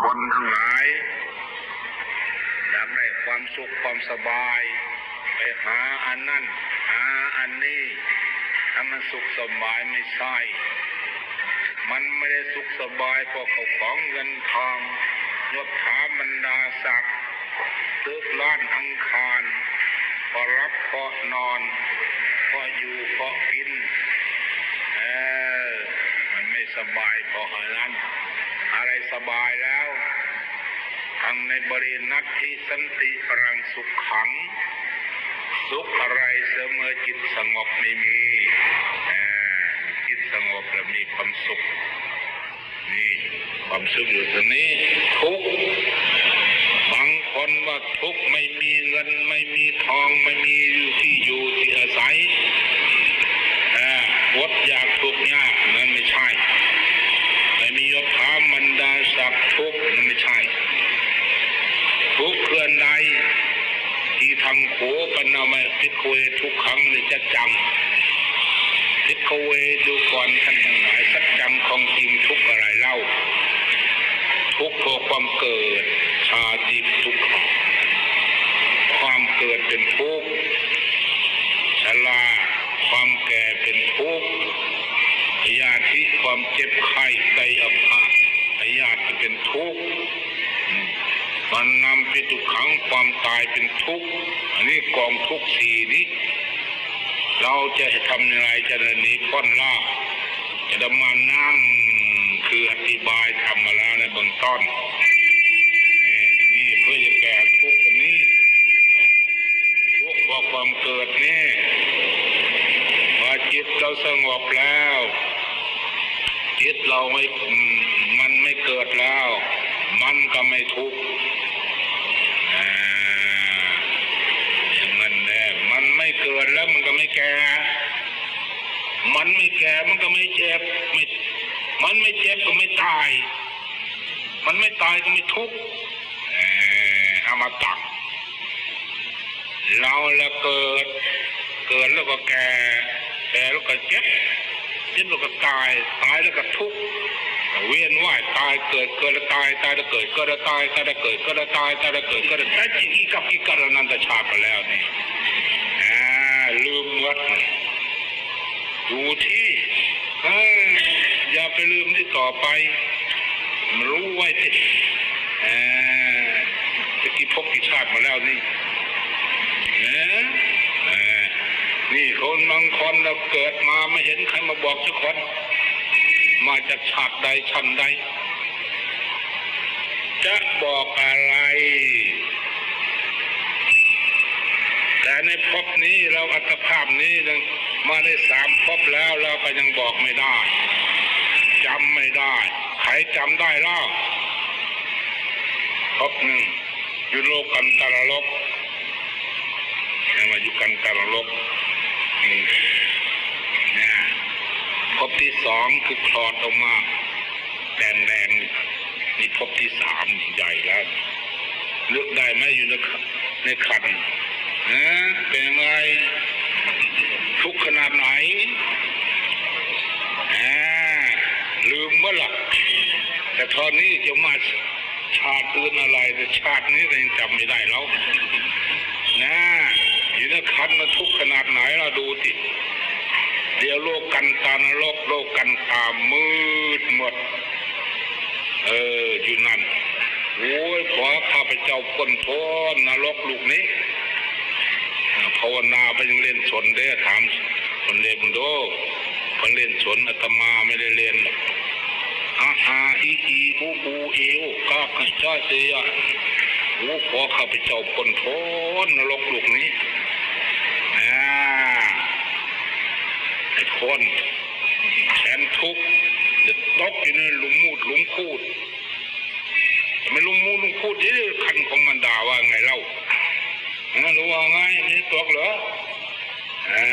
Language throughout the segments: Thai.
คนทั้งหลาย อยากได้ความสุขความสบาย ไปหาอันนั้นหาอันนี้ถ้ามันสุขสบายไม่ใช่ มันไม่ได้สุขสบายเพราะเขาของเงินทองยศถาบรรดาศักดิ์ตึกล้านอังคารพอรับพอนอนพออยู่พอกินเออมันไม่สบายเพราะอันนั้น อะไรสบายแล้วทั้งในบริณัติสันติปรังสุขขัง สุขอะไรเสมอจิตสงบไม่มีจิตสงบแล้วมีความสุขนี่ความสุขอยู่ตรงนี้ทุกบางคนว่าทุกไม่มีเงินไม่มีทองไม่มีที่อยู่ที่อาศัยอ่าอดอยากทุกข์ยากนั้นไม่ใช่ ไม่มียศถาบรรดาศักดิ์ทุกข์นั้นไม่ใช่ ทุกข์เคลื่อนใดที่ทางโขป นามพิโคเวทุกขังนี่จะจังพิโคเวดูก่อนท่านทั้งหลายสัจจังของจริงทุกอะไรเล่า ทุกข์เพราะความเกิดชาติทุกข์ความเกิดเป็นทุกข์ชราความแก่เป็นทุกข์พยาธิความเจ็บไข้ไตอัพะพยาธิเป็นทุกข์ มันนำไปทุกขังความตายเป็นทุกข์อันนี้กองทุกข์สี่นี้ เราจะทำยังไงจะหนีพ้นล่าจะดำมานั่งคืออธิบายทำมาแล้วในเบื้องต้นนี่เพื่อจะแก้ทุกข์อันนี้ทุกข์เพราความเกิดนี่พอจิตเราสงบแล้ว จิตเราไม่มันไม่เกิดแล้ว มันก็ไม่ทุกข์อ่าอย่างนั้นแหละมันไม่ เกิดแล้วมันก็ไม่แก่ มันไม่แก่มันก็ไม่เจ็บไม่ มันไม่เจ็บก็ไม่ตาย มันไม่ตายก็ไม่ทุกข์อ่ออมตะเราแล้วเกิด เกิดแล้วก็แก่ แก่แล้วก็เจ็บ เจ็บแล้วก็ตาย ตายแล้วก็ทุกข์เวียนว่ายตายเกิดเกิดแล้วตายตายแล้วเกิดเกิดแล้วตายตายแล้วเกิดเกิดแล้วตายตายแล้วเกิดเกิดแล้วตายจิกีกับกิการนันตชาติไปแล้วนี่อ่าลืม วัดนี่ดูที่อย่าไปลืมที่ต่อไปรู้ไว้ที่อ่าจะกี่ภพกี่ชาติมาแล้วนี่นะนี่คนบางคนเราเกิดมาไม่เห็นใครมาบอกสักคนมาจากชาติใดชั้นใด จะบอกอะไร แต่ในภพนี้เราอัตภาพนี้ยังมาได้สามภพแล้วเราก็ยังบอกไม่ได้จำไม่ได้ ใครจำได้เล่าภพหนึ่งอยู่โลกันตรลกยังมาอยู่กันตรลกนี่นะภพที่สองคือคลอดออกมาแดงแดงๆนี่ภพที่สามใหญ่แล้วเลือกได้ไหมอยู่ในขันในคัน นะเป็นยังไงทุกขนาดไหนอ่าลืมเมื่อหลักแต่ตอนนี้จะมาชาติอื่นอะไรแต่ชาตินี้ยังจำไม่ได้แล้วนะอยู่ในคันมันทุกขนาดไหนเราดูสิเดี๋ยวโลกกันตานรกโลกกันตามืดหมด เอออยู่นั่นโอ้ยขอข้าพเจ้าพ้นพ้นนรกลูกนี้ ภาวนาไปยังเล่นสนเด้ถามคนเล่นโดคนเล่นสนอาตมาไม่ได้เล่นอาอาอีอีอูอูเอวก้าขจ้าเสียโอ้ขอข้าพเจ้าพ้นพ้นนรกลูกนี้อ่าไอ้คนแขนทุกข์เดือดตกอยู่ในหลุมมูดหลุมคูดแต่ไม่หลุมมูดหลุมคูดเดี๋ยวคันของมัน รู้ว่าไงนี่ตกเหรออ่า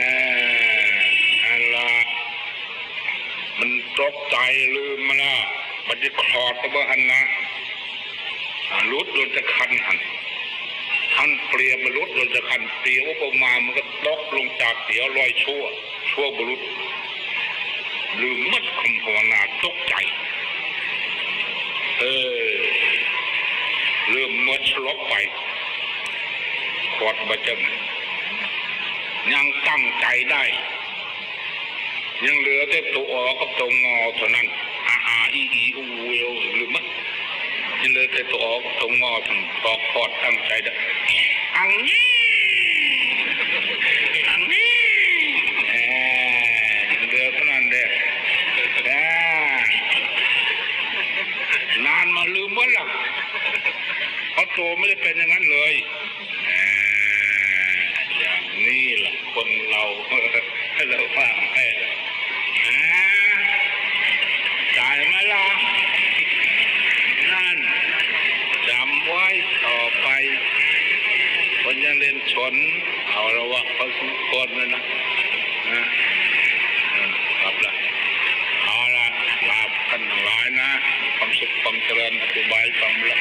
อันละมันตกใจลืมมาละมันจะคลอดตะเบหันนะรุดโดนจะคันหันท่านเปรียบมนุษย์โดนจะคันเตียวประมาณมันก็ตกลงจากเตียวลอยชั่ว ชั่วบรุษลืมมัดคำภาวนาตกใจเออลืมมัดลบไป ขวดบะจึงยังตั้งใจได้ ยังเหลือแต่ตัวอกับตัวงอเท่านั้นอาอาอีอีอูเวลหรือมั้งยังเหลือแต่ตัวอกับตัวงอทั้งพอกคอดตั้งใจได้อังนี้อังนี้แหมยังเหลือเท่านั้นเด็กนานมาลืมหมดละเพราะตัวไม่ได้เป็นอย่างนั้นเลย แหมอย่างนี้ล่ะคนเราเราฟังให้ล่ะอ่าจ่ายไหมล่ะนั่นจำไว้ต่อไป คนยังเล่นชน เอาระวังเขาสุกคนเลยนะนะครับละเอาละลาบกันทั้งหลายนะ ความสุขความเจริญสบายฟังละ